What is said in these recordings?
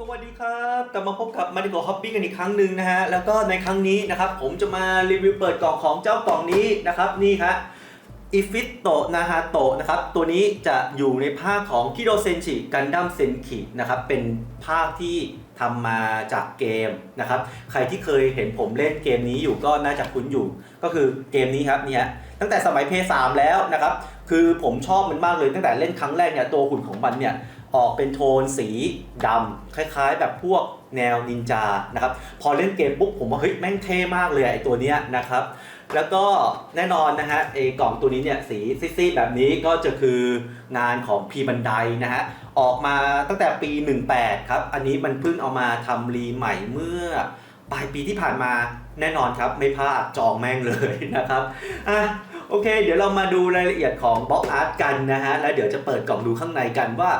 สวัสดีครับกลับมาพบกับมาริโกฮอปปี้กันอีกครั้งหนึ่งนะฮะแล้วก็ในครั้งนี้นะครับผมจะมารีวิวเปิดกล่องของเจ้ากล่องนี้นะครับนี่ครับอิฟิตโตนาฮาโตนะครับตัวนี้จะอยู่ในภาคของคิโดเซนชิกันดั้มเซนคินะครับเป็นภาคที่ทำมาจากเกมนะครับใครที่เคยเห็นผมเล่นเกมนี้อยู่ก็น่าจะคุ้นอยู่ ก็คือเกมนี้ครับเนี่ยตั้งแต่สมัยเพย์สามแล้วนะครับคือผมชอบมันมากเลยตั้งแต่เล่นครั้งแรกเนี่ยตัวหุ่นของมันเนี่ย ออกเป็นโทนสีดำคล้ายๆ แบบพวกแนวนินจานะครับ พอเล่นเกมปุ๊บผมว่าเฮ้ยแม่งเท่มากเลยไอตัวเนี้ยนะครับ แล้วก็แน่นอนนะฮะไอกล่องตัวนี้เนี่ยสีซีดๆแบบนี้ก็จะคืองานของพีบันไดนะฮะออกมาตั้งแต่ปี 18 ครับ อันนี้มันเพิ่งเอามาทำรีใหม่เมื่อปลายปีที่ผ่านมาแน่นอนครับ ไม่พลาดจองแม่งเลยนะครับอะโอเค เดี๋ยวเรามาดูรายละเอียดของบล็อกอาร์ตกันนะฮะแล้วเดี๋ยวจะเปิดกล่องดูข้างในกันว่า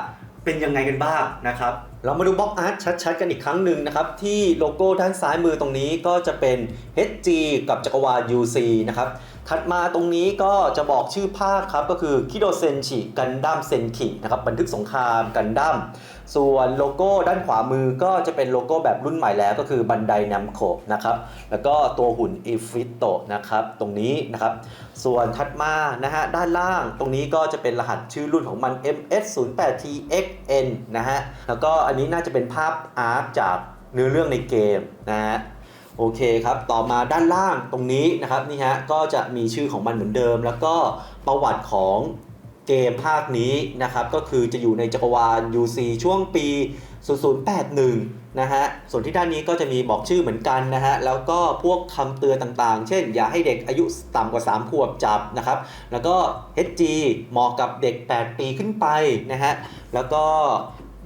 เป็นยังไงกันบ้างนะครับ เรามาดูบล็อกอาร์ตชัดๆ กันอีกครั้งหนึ่งนะครับ ที่โลโก้ด้านซ้ายมือตรงนี้ก็จะเป็น HG กับจักรวาล UC นะครับ ถัดมาตรงนี้ก็จะบอกชื่อภาคครับ ก็คือคิโดเซนชิกันดั้มเซนคินะครับบันทึกสงครามกันดั้มส่วนโลโก้ด้านขวามือก็จะเป็นโลโก้แบบรุ่นใหม่แล้วก็คือบันไดนัมโคนะครับแล้วก็ตัวหุ่นอีฟิโตนะครับตรงนี้นะครับ ส่วนถัดมานะฮะด้านล่างตรงนี้ก็จะเป็นรหัสชื่อรุ่นของมัน MS08TXN นะฮะแล้วก็อันนี้น่าจะเป็นภาพอาร์ตจากเนื้อเรื่องในเกมนะฮะ โอเคครับ ต่อมาด้านล่างตรงนี้นะครับนี่ฮะก็จะมีชื่อของมันเหมือนเดิม แล้วก็ประวัติของเกมภาคนี้นะครับก็คือจะอยู่ในจักรวาล UC ช่วงปี 0081 นะฮะส่วนที่ด้านนี้ก็จะมีบอกชื่อเหมือนกันนะฮะแล้วก็พวกคำเตือนต่างๆ เช่น อย่าให้เด็กอายุต่ำกว่า 3 ขวบจับนะครับแล้วก็ HG เหมาะกับเด็ก 8 ปีขึ้นไปนะฮะแล้วก็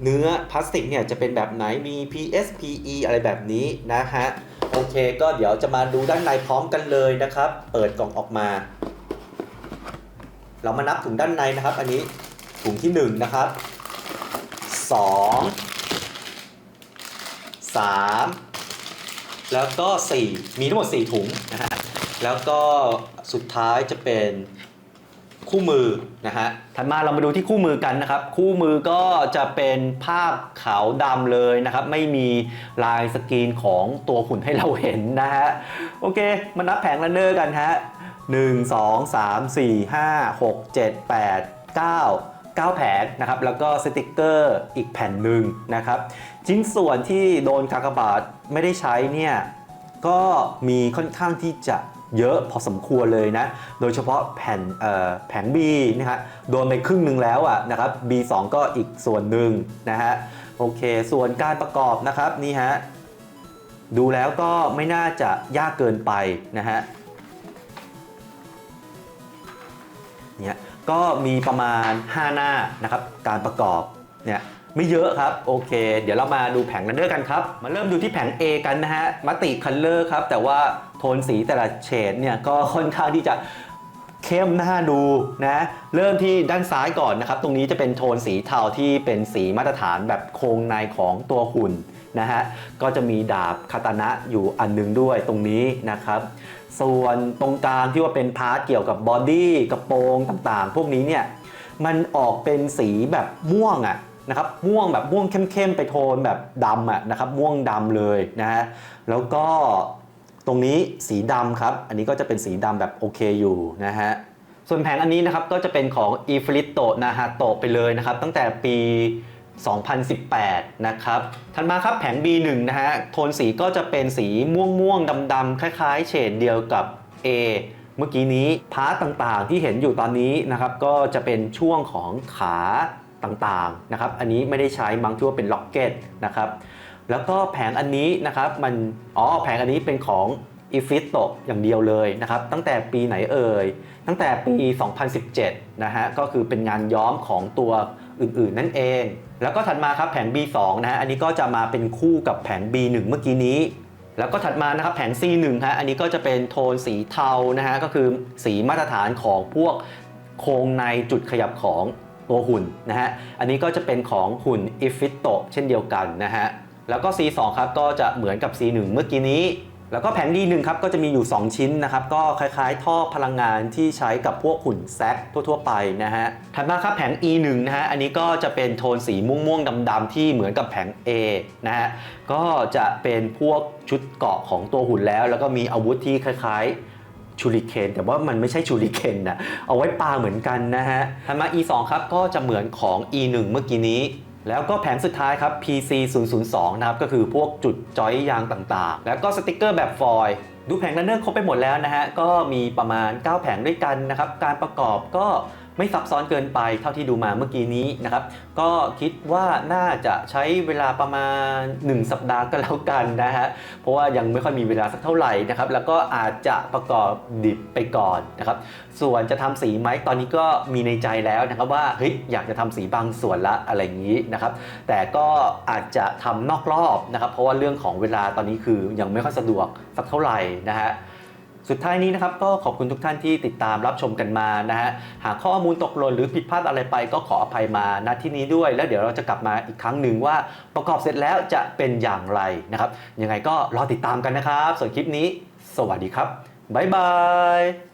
เนื้อพลาสติกเนี่ยจะเป็นแบบไหนมี PS PE อะไรแบบนี้นะฮะ โอเค ก็เดี๋ยวจะมาดูด้านในพร้อมกันเลยนะครับ เปิดกล่องออกมา เรามานับถุงด้านในนะครับ อันนี้ถุงที่1นะครับ2 3 แล้วก็ 4 มีทั้งหมด 4 ถุงนะฮะแล้วก็สุดท้ายจะเป็น คู่มือนะฮะถัดมาเรามาดูที่คู่มือกันนะครับ คู่มือก็จะเป็นภาพขาวดำเลยนะครับ ไม่มีลายสกรีนของตัวหุ่นให้เราเห็นนะฮะ โอเค มานับแผงลันเนอร์กันฮะ1 2 3 4 5 6 7 8 9 9 แผงนะครับ แล้วก็สติกเกอร์อีกแผ่นหนึ่งนะครับ ชิ้นส่วนที่โดนกากบาทไม่ได้ใช้เนี่ย ก็มีค่อนข้างที่จะ เยอะพอสมควรเลยนะ โดยเฉพาะแผ่นแผง B นะฮะโดนไปครึ่งหนึ่งแล้วอะนะครับ B2 ก็อีกส่วนหนึ่งนะฮะโอเค ส่วนการประกอบนะครับนี่ฮะดูแล้วก็ไม่น่าจะยากเกินไปนะฮะเนี่ยก็มีประมาณ 5 หน้านะครับการประกอบเนี่ย ไม่เยอะครับ โอเค เดี๋ยวเรามาดูแผงรันเดอร์กันครับ มาเริ่มดูที่แผง A กันนะฮะมัตติคัลเลอร์ครับ แต่ว่าโทนสีแต่ละเฉดเนี่ยก็ค่อนข้างที่จะเข้มหน้าดูนะเริ่มที่ด้านซ้ายก่อนนะครับ ตรงนี้จะเป็นโทนสีเทาที่เป็นสีมาตรฐานแบบโครงในของตัวหุ่นนะฮะก็จะมีดาบคาตานะอยู่อันหนึงด้วยตรงนี้นะครับ ส่วนตรงกลางที่ว่าเป็นพาร์ทเกี่ยวกับบอดี้กระโปรงต่างๆ พวกนี้เนี่ยมันออกเป็นสีแบบม่วงอะ นะครับม่วงแบบม่วงเข้มๆไปโทนแบบดำอะนะครับม่วงดำเลยนะฮะแล้วก็ตรงนี้สีดำครับ อันนี้ก็จะเป็นสีดำแบบโอเคอยู่นะฮะส่วนแผงอันนี้นะครับก็จะเป็นของ e f l i t o n a h a t o ไปเลยนะครับ ตั้งแต่ปี 2018 นะครับ ถัดมาครับแผง B1 นะฮะโทนสีก็จะเป็นสีม่วงม่วงดำดำๆคล้ายๆ เฉดเดียวกับ A เมื่อกี้นี้พาร์ตต่างๆที่เห็นอยู่ตอนนี้นะครับ ก็จะเป็นช่วงของขา ต่างๆนะครับ อันนี้ไม่ได้ใช้มั้งที่ว่าเป็นล็อกเก็ตนะครับ แล้วก็แผงอันนี้นะครับมันอ๋อแผงอันนี้เป็นของ e f i t o อย่างเดียวเลยนะครับ ตั้งแต่ปีไหนเอ่ย ตั้งแต่ปี 2017 นะฮะ ก็คือเป็นงานย้อมของตัวอื่นๆ นั่นเอง แล้วก็ถัดมาครับแผง B2 นะฮะ อันนี้ก็จะมาเป็นคู่กับแผง B1 เมื่อกี้นี้ แล้วก็ถัดมานะครับแผง C1 ฮะ อันนี้ก็จะเป็นโทนสีเทานะฮะ ก็คือสีมาตรฐานของพวกโครงในจุดขยับของ ตัวหุ่นนะฮะ อันนี้ก็จะเป็นของหุ่น i f i t o เช่นเดียวกันนะฮะ แล้วก็ C2 ครับก็จะเหมือนกับ C1 เมื่อกี้นี้ แล้วก็แผง D1 ครับก็จะมีอยู่ 2 ชิ้นนะครับ ก็คล้ายๆ ท่อพลังงานที่ใช้กับพวกหุ่นแซกทั่วๆ ไปนะฮะ ถัดมาครับแผง E1 นะฮะ อันนี้ก็จะเป็นโทนสีม่วงๆดำๆที่เหมือนกับแผง A นะฮะ ก็จะเป็นพวกชุดเกาะของตัวหุ่นแล้ว แล้วก็มีอาวุธที่คล้ายๆ ชูริเคนแต่ว่ามันไม่ใช่ชูริเคนนะเอาไว้ปลาเหมือนกันนะฮะถัดมา E2 ครับก็จะเหมือนของ E1 เมื่อกี้นี้ แล้วก็แผงสุดท้ายครับ PC 002นะครับก็คือพวกจุดจอยยางต่างๆ แล้วก็สติกเกอร์แบบฟอยดูแผงลันเนอร์ครบไปหมดแล้วนะฮะก็มีประมาณ 9 แผงด้วยกันนะครับการประกอบก็ ไม่ซับซ้อนเกินไปเท่าที่ดูมาเมื่อกี้นี้นะครับ ก็คิดว่าน่าจะใช้เวลาประมาณ 1 สัปดาห์ก็แล้วกันนะฮะ เพราะว่ายังไม่ค่อยมีเวลาสักเท่าไหร่นะครับ แล้วก็อาจจะประกอบดิบไปก่อนนะครับ ส่วนจะทำสีไหมตอนนี้ก็มีในใจแล้วนะครับว่าเฮ้ยอยากจะทำสีบางส่วนละอะไรอย่างนี้นะครับ แต่ก็อาจจะทำนอกรอบนะครับ เพราะว่าเรื่องของเวลาตอนนี้คือยังไม่ค่อยสะดวกสักเท่าไหร่นะฮะ สุดท้ายนี้นะครับก็ขอบคุณทุกท่านที่ติดตามรับชมกันมานะฮะหากข้อมูลตกหล่นหรือผิดพลาดอะไรไปก็ขออภัยมาณที่นี้ด้วย แล้วเดี๋ยวเราจะกลับมาอีกครั้งหนึ่งว่าประกอบเสร็จแล้วจะเป็นอย่างไรนะครับยังไงก็รอติดตามกันนะครับ ส่วนคลิปนี้ สวัสดีครับบ๊ายบาย